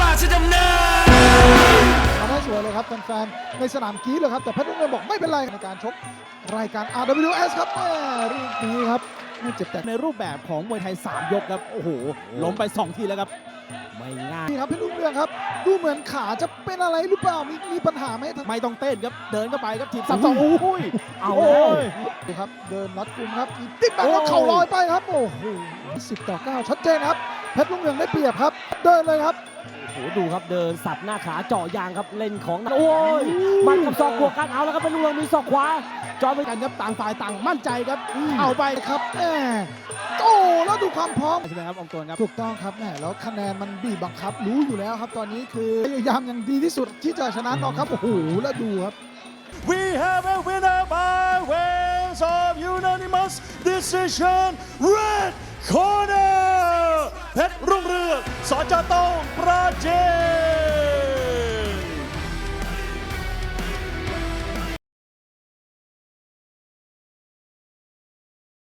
ราชดำเนินมาได้สวยเลยครับแฟนๆ ในสนามกรีดเลยครับ แต่เพชรรุ่งเรืองบอกไม่เป็นไรในการชกรายการ RWS ครับแม่รูปนี้ครับไม่เจ็บแต่ในรูปแบบของมวยไทย 3 ยกครับ โอ้โหล้มไป 2 ทีแล้วครับ ไม่ง่ายนี่ครับเพชรรุ่งเรืองครับ ดูเหมือนขาจะเป็นอะไรหรือเปล่า มีมีปัญหาไหมไม่ต้องเต้นครับ เดินเข้าไปครับทีบสับสองโอ้ยเอาเลยดูครับ เดินรัดกุมครับมีติ๊กแบงแล้วเข่าลอยไปครับ โอ้โหสิบต่อเก้าชัดเจนครับ เพชรรุ่งเรืองได้เปรียบครับ เดินเลยครับ โอ้โหดูครับเดินสับหน้าขาเจาะยางครับเล่นของโอ้ยมันกับศอกบวกกันเอาแล้วครับเป็นลุงเรืองมีศอกขวาจอไปกันครับต่างฝ่ายต่างมั่นใจครับเอาเอาไปไปครับแหมโอ้แล้วดูความพร้อมใช่ไหมครับอองตวนครับถูกต้องครับแหมแล้วคะแนนมันบีบบังคับ รู้อยู่แล้วครับ ตอนนี้คือพยายามอย่างดีที่สุดที่จะชนะน็อกครับโอ้โหแล้วดูครับ We have a winner by ways of unanimous decision red corner เพชรรุ่งเรืองสจโต้ Jim.